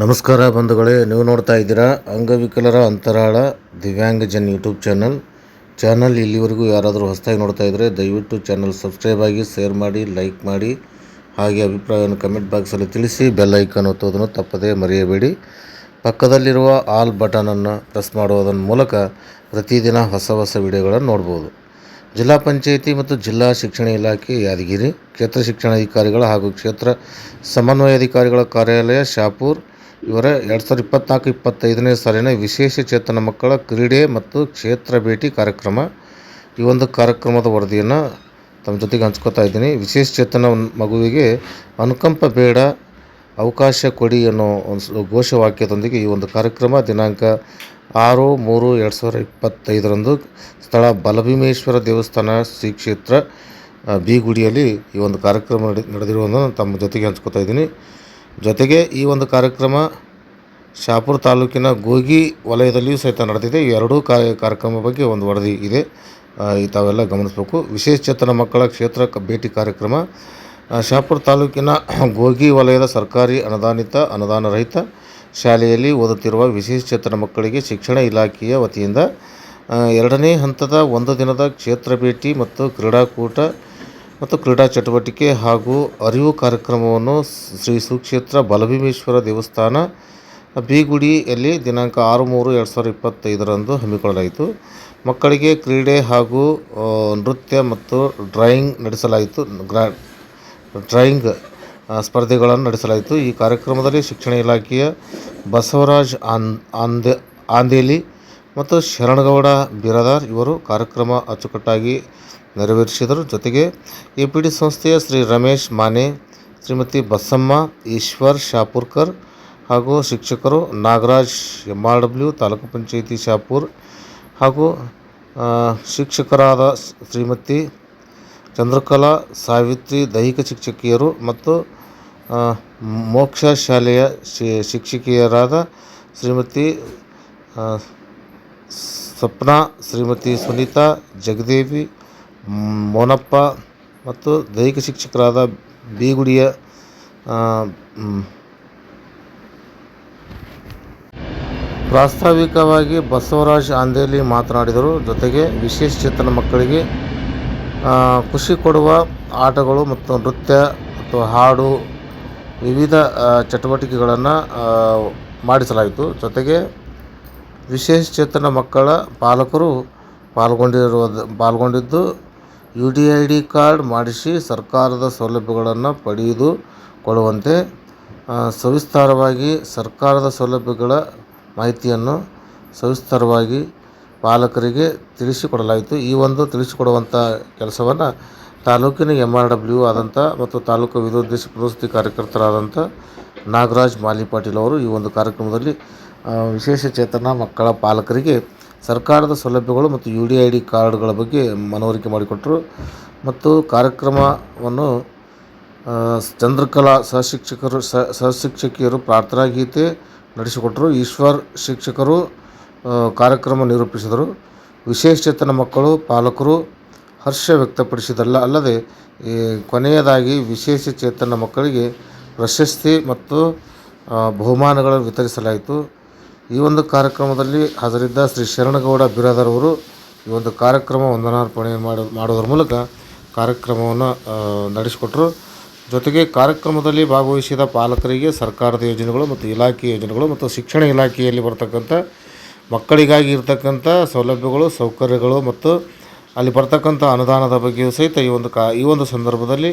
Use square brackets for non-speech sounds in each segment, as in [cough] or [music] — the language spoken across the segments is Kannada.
ನಮಸ್ಕಾರ ಬಂಧುಗಳೇ, ನೀವು ನೋಡ್ತಾ ಇದ್ದೀರಾ ಅಂಗವಿಕಲರ ಅಂತರಾಳ ದಿವ್ಯಾಂಗಜನ್ ಯೂಟ್ಯೂಬ್ ಚಾನಲ್. ಚಾನಲ್ ಇಲ್ಲಿವರೆಗೂ ಯಾರಾದರೂ ಹೊಸದಾಗಿ ನೋಡ್ತಾ ಇದ್ದರೆ ದಯವಿಟ್ಟು ಚಾನಲ್ ಸಬ್ಸ್ಕ್ರೈಬ್ ಆಗಿ, ಶೇರ್ ಮಾಡಿ, ಲೈಕ್ ಮಾಡಿ, ಹಾಗೆ ಅಭಿಪ್ರಾಯವನ್ನು ಕಮೆಂಟ್ ಬಾಕ್ಸಲ್ಲಿ ತಿಳಿಸಿ, ಬೆಲ್ ಐಕನ್ ಒತ್ತೋದನ್ನು ತಪ್ಪದೇ ಮರೆಯಬೇಡಿ. ಪಕ್ಕದಲ್ಲಿರುವ ಆಲ್ ಬಟನನ್ನು ಪ್ರೆಸ್ ಮಾಡುವುದನ್ನು ಮೂಲಕ ಪ್ರತಿದಿನ ಹೊಸ ಹೊಸ ವಿಡಿಯೋಗಳನ್ನು ನೋಡ್ಬೋದು. ಜಿಲ್ಲಾ ಪಂಚಾಯಿತಿ ಮತ್ತು ಜಿಲ್ಲಾ ಶಿಕ್ಷಣ ಇಲಾಖೆ ಯಾದಗಿರಿ, ಕ್ಷೇತ್ರ ಶಿಕ್ಷಣಾಧಿಕಾರಿಗಳ ಹಾಗೂ ಕ್ಷೇತ್ರ ಸಮನ್ವಯಾಧಿಕಾರಿಗಳ ಕಾರ್ಯಾಲಯ ಶಾಪುರ್ ಇವರ ಎರಡು ಸಾವಿರದ ಇಪ್ಪತ್ತ್ನಾಲ್ಕು ಇಪ್ಪತ್ತೈದನೇ ಸಾಲಿನ ವಿಶೇಷ ಚೇತನ ಮಕ್ಕಳ ಕ್ರೀಡೆ ಮತ್ತು ಕ್ಷೇತ್ರ ಭೇಟಿ ಕಾರ್ಯಕ್ರಮ. ಈ ಒಂದು ಕಾರ್ಯಕ್ರಮದ ವರದಿಯನ್ನು ತಮ್ಮ ಜೊತೆಗೆ ಹಂಚ್ಕೋತಾ ಇದ್ದೀನಿ. ವಿಶೇಷ ಚೇತನ ಮಗುವಿಗೆ ಅನುಕಂಪ ಬೇಡ, ಅವಕಾಶ ಕೊಡಿ ಅನ್ನೋ ಒಂದು ಘೋಷವಾಕ್ಯದೊಂದಿಗೆ ಈ ಒಂದು ಕಾರ್ಯಕ್ರಮ ದಿನಾಂಕ ಆರು, ಮೂರು, ಎರಡು ಸಾವಿರದ ಇಪ್ಪತ್ತೈದರಂದು ಸ್ಥಳ ಬಲಭೀಮೇಶ್ವರ ದೇವಸ್ಥಾನ ಶ್ರೀ ಕ್ಷೇತ್ರ ಬೀಗುಡಿಯಲ್ಲಿ ಈ ಒಂದು ಕಾರ್ಯಕ್ರಮ ನಡೆ, ನಡೆದಿರುವುದನ್ನು ತಮ್ಮ ಜೊತೆಗೆ ಹಂಚ್ಕೋತಾ ಇದ್ದೀನಿ. ಜೊತೆಗೆ ಈ ಒಂದು ಕಾರ್ಯಕ್ರಮ ಶಾಪುರ ತಾಲೂಕಿನ ಗೋಗಿ ವಲಯದಲ್ಲಿಯೂ ಸಹಿತ ನಡೆದಿದೆ. ಈ ಎರಡೂ ಕಾರ್ಯಕ್ರಮ ಬಗ್ಗೆ ಒಂದು ವರದಿ ಇದೆ. ಈ ತಾವೆಲ್ಲ ಗಮನಿಸಬೇಕು. ವಿಶೇಷ ಚೇತನ ಮಕ್ಕಳ ಕ್ಷೇತ್ರ ಭೇಟಿ ಕಾರ್ಯಕ್ರಮ. ಶಾಹಪುರ ತಾಲೂಕಿನ [clears throat] ಗೋಗಿ ವಲಯದ ಸರ್ಕಾರಿ ಅನುದಾನಿತ ಅನುದಾನ ರಹಿತ ಶಾಲೆಯಲ್ಲಿ ಓದುತ್ತಿರುವ ವಿಶೇಷ ಚೇತನ ಮಕ್ಕಳಿಗೆ ಶಿಕ್ಷಣ ಇಲಾಖೆಯ ವತಿಯಿಂದ ಎರಡನೇ ಹಂತದ ಒಂದು ದಿನದ ಕ್ಷೇತ್ರ ಭೇಟಿ ಮತ್ತು ಕ್ರೀಡಾಕೂಟ ಮತ್ತು ಕ್ರೀಡಾ ಚಟುವಟಿಕೆ ಹಾಗೂ ಅರಿವು ಕಾರ್ಯಕ್ರಮವನ್ನು ಶ್ರೀ ಸುಕ್ಷೇತ್ರ ಬಲಭೀಮೇಶ್ವರ ದೇವಸ್ಥಾನ ಬಿಗುಡಿಯಲ್ಲಿ ದಿನಾಂಕ ಆರು ಮೂರು ಎರಡು ಸಾವಿರದ ಇಪ್ಪತ್ತೈದರಂದು ಹಮ್ಮಿಕೊಳ್ಳಲಾಯಿತು. ಮಕ್ಕಳಿಗೆ ಕ್ರೀಡೆ ಹಾಗೂ ನೃತ್ಯ ಮತ್ತು ಡ್ರಾಯಿಂಗ್ ನಡೆಸಲಾಯಿತು. ಗ್ರಾ, ಡ್ರಾಯಿಂಗ್ ಸ್ಪರ್ಧೆಗಳನ್ನು ನಡೆಸಲಾಯಿತು. ಈ ಕಾರ್ಯಕ್ರಮದಲ್ಲಿ ಶಿಕ್ಷಣ ಇಲಾಖೆಯ ಬಸವರಾಜ್ ಆನ್ ಆಂದೆ ಆಂದೇಲಿ ಮತ್ತು ಶರಣಗೌಡ ಬಿರಾದಾರ್ ಇವರು ಕಾರ್ಯಕ್ರಮ ಅಚ್ಚುಕಟ್ಟಾಗಿ ನೆರವೇರಿಸಿದರು. ಜೊತೆಗೆ ಎ ಪಿ ಡಿ ಸಂಸ್ಥೆಯ ಶ್ರೀ ರಮೇಶ್ ಮಾನೆ, ಶ್ರೀಮತಿ ಬಸಮ್ಮ, ಈಶ್ವರ್ ಶಾಪುರ್ಕರ್ ಹಾಗೂ ಶಿಕ್ಷಕರು Nagaraj M R W taluk panchayat Shapur ಹಾಗೂ ಶಿಕ್ಷಕರಾದ ಶ್ರೀಮತಿ ಚಂದ್ರಕಲಾ, ಸಾವಿತ್ರಿ ದೈಹಿಕ ಶಿಕ್ಷಕಿಯರು ಮತ್ತು ಮೋಕ್ಷ ಶಾಲೆಯ ಶಿಕ್ಷಕಿಯರಾದ ಶ್ರೀಮತಿ ಆ, ಸಪ್ನಾ ಶ್ರೀಮತಿ ಸುನೀತಾ ಜಗದೇವಿ ಮೋನಪ್ಪ ಮತ್ತು ದೈಹಿಕ ಶಿಕ್ಷಕರಾದ ಬೀಗುಡಿಯ ಪ್ರಾಸ್ತಾವಿಕವಾಗಿ ಬಸವರಾಜ್ ಆಂದೇಲಿ ಮಾತನಾಡಿದರು. ಜೊತೆಗೆ ವಿಶೇಷ ಚೇತನ ಮಕ್ಕಳಿಗೆ ಖುಷಿ ಕೊಡುವ ಆಟಗಳು ಮತ್ತು ನೃತ್ಯ ಮತ್ತು ಹಾಡು ವಿವಿಧ ಚಟುವಟಿಕೆಗಳನ್ನು ಮಾಡಿಸಲಾಯಿತು. ಜೊತೆಗೆ ವಿಶೇಷ ಚೇತನ ಮಕ್ಕಳ ಪಾಲಕರು ಪಾಲ್ಗೊಂಡಿರುವ ಪಾಲ್ಗೊಂಡಿದ್ದು, U D I D card ಮಾಡಿಸಿ ಸರ್ಕಾರದ ಸೌಲಭ್ಯಗಳನ್ನು ಪಡೆಯದು ಕೊಡುವಂತೆ ಸವಿಸ್ತಾರವಾಗಿ ಸರ್ಕಾರದ ಸೌಲಭ್ಯಗಳ ಮಾಹಿತಿಯನ್ನು ಸವಿಸ್ತಾರವಾಗಿ ಪಾಲಕರಿಗೆ ತಿಳಿಸಿಕೊಡಲಾಯಿತು. ಈ ಒಂದು ತಿಳಿಸಿಕೊಡುವಂಥ ಕೆಲಸವನ್ನು ತಾಲೂಕಿನ ಎಂ ಆರ್ ಡಬ್ಲ್ಯೂ ಆದಂಥ ಮತ್ತು ತಾಲೂಕು ವಿರೋಧಿ ಪ್ರಸ್ತುತಿ ಕಾರ್ಯಕರ್ತರಾದಂಥ ನಾಗರಾಜ್ ಮಾಲಿ ಪಾಟೀಲ್ ಅವರು ಈ ಒಂದು ಕಾರ್ಯಕ್ರಮದಲ್ಲಿ ವಿಶೇಷ ಚೇತನ ಮಕ್ಕಳ ಪಾಲಕರಿಗೆ ಸರ್ಕಾರದ ಸೌಲಭ್ಯಗಳು ಮತ್ತು ಯು ಡಿ ಐ ಡಿ ಕಾರ್ಡ್ಗಳ ಬಗ್ಗೆ ಮನವರಿಕೆ ಮಾಡಿಕೊಟ್ಟರು. ಮತ್ತು ಕಾರ್ಯಕ್ರಮವನ್ನು ಚಂದ್ರಕಲಾ ಸಹಶಿಕ್ಷಕರು ಸಹ ಸಹಶಿಕ್ಷಕಿಯರು ಪ್ರಾರ್ಥನಾ ಗೀತೆ ನಡೆಸಿಕೊಟ್ಟರು. ಈಶ್ವರ್ ಶಿಕ್ಷಕರು ಕಾರ್ಯಕ್ರಮ ನಿರೂಪಿಸಿದರು. ವಿಶೇಷ ಚೇತನ ಮಕ್ಕಳು, ಪಾಲಕರು ಹರ್ಷ ವ್ಯಕ್ತಪಡಿಸಿದಲ್ಲ ಅಲ್ಲದೆ ಕೊನೆಯದಾಗಿ ವಿಶೇಷ ಚೇತನ ಮಕ್ಕಳಿಗೆ ಪ್ರಶಸ್ತಿ ಮತ್ತು ಬಹುಮಾನಗಳನ್ನು ವಿತರಿಸಲಾಯಿತು. ಈ ಒಂದು ಕಾರ್ಯಕ್ರಮದಲ್ಲಿ ಹಾಜರಿದ್ದ ಶ್ರೀ ಶರಣಗೌಡ ಬಿರಾದರ್ ಅವರು ಈ ಒಂದು ಕಾರ್ಯಕ್ರಮ ವಂದನಾರ್ಪಣೆ ಮಾಡೋ ಮಾಡೋದ್ರ ಮೂಲಕ ಕಾರ್ಯಕ್ರಮವನ್ನು ನಡೆಸಿಕೊಟ್ರು. ಜೊತೆಗೆ ಕಾರ್ಯಕ್ರಮದಲ್ಲಿ ಭಾಗವಹಿಸಿದ ಪಾಲಕರಿಗೆ ಸರ್ಕಾರದ ಯೋಜನೆಗಳು ಮತ್ತು ಇಲಾಖೆ ಯೋಜನೆಗಳು ಮತ್ತು ಶಿಕ್ಷಣ ಇಲಾಖೆಯಲ್ಲಿ ಬರ್ತಕ್ಕಂಥ ಮಕ್ಕಳಿಗಾಗಿ ಇರತಕ್ಕಂಥ ಸೌಲಭ್ಯಗಳು, ಸೌಕರ್ಯಗಳು ಮತ್ತು ಅಲ್ಲಿ ಬರ್ತಕ್ಕಂಥ ಅನುದಾನದ ಬಗ್ಗೆಯೂ ಸಹಿತ ಈ ಒಂದು ಕಾ, ಈ ಒಂದು ಸಂದರ್ಭದಲ್ಲಿ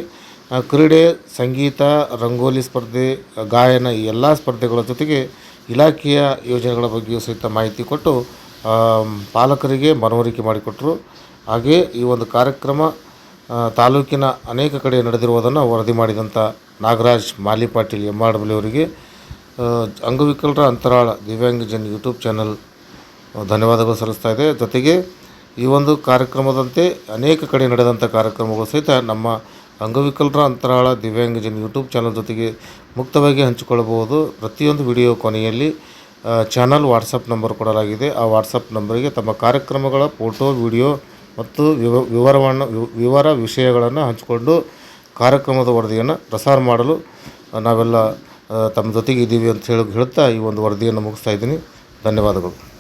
ಕ್ರೀಡೆ, ಸಂಗೀತ, ರಂಗೋಲಿ ಸ್ಪರ್ಧೆ, ಗಾಯನ ಈ ಎಲ್ಲ ಸ್ಪರ್ಧೆಗಳ ಜೊತೆಗೆ ಇಲಾಖೆಯ ಯೋಜನೆಗಳ ಬಗ್ಗೆಯೂ ಸಹಿತ ಮಾಹಿತಿ ಕೊಟ್ಟು ಪಾಲಕರಿಗೆ ಮನವರಿಕೆ ಮಾಡಿಕೊಟ್ಟರು ಹಾಗೆಯೇ ಈ ಒಂದು ಕಾರ್ಯಕ್ರಮ ತಾಲೂಕಿನ ಅನೇಕ ಕಡೆ ನಡೆದಿರುವುದನ್ನು ವರದಿ ಮಾಡಿದಂಥ Nagaraj Mali Patil M R W ಅವರಿಗೆ ಅಂಗವಿಕಲರ ಅಂತರಾಳ ದಿವ್ಯಾಂಗಜನ್ ಯೂಟ್ಯೂಬ್ ಚಾನಲ್ ಧನ್ಯವಾದಗಳು ಸಲ್ಲಿಸ್ತಾ ಇದೆ. ಜೊತೆಗೆ ಈ ಒಂದು ಕಾರ್ಯಕ್ರಮದಂತೆ ಅನೇಕ ಕಡೆ ನಡೆದಂಥ ಕಾರ್ಯಕ್ರಮಗಳು ಸಹಿತ ನಮ್ಮ ಅಂಗವಿಕಲರ ಅಂತರಾಳ ದಿವ್ಯಾಂಗಜನ್ ಯೂಟ್ಯೂಬ್ ಚಾನಲ್ ಜೊತೆಗೆ ಮುಕ್ತವಾಗಿ ಹಂಚಿಕೊಳ್ಳಬಹುದು. ಪ್ರತಿಯೊಂದು ವಿಡಿಯೋ ಕೊನೆಯಲ್ಲಿ ಚಾನಲ್ ವಾಟ್ಸಪ್ ನಂಬರ್ ಕೊಡಲಾಗಿದೆ. ಆ ವಾಟ್ಸಪ್ ನಂಬರಿಗೆ ತಮ್ಮ ಕಾರ್ಯಕ್ರಮಗಳ ಫೋಟೋ, ವಿಡಿಯೋ ಮತ್ತು ವಿವ, ವಿವರವನ್ನು ವಿವ- ವಿವರ ವಿಷಯಗಳನ್ನು ಹಂಚಿಕೊಂಡು ಕಾರ್ಯಕ್ರಮದ ವರದಿಯನ್ನು ಪ್ರಸಾರ ಮಾಡಲು ನಾವೆಲ್ಲ ತಮ್ಮ ಜೊತೆಗೆ ಇದ್ದೀವಿ ಅಂತ ಹೇಳಿ ಹೇಳ್ತಾ ಈ ಒಂದು ವರದಿಯನ್ನು ಮುಗಿಸ್ತಾ ಇದ್ದೀನಿ. ಧನ್ಯವಾದಗಳು.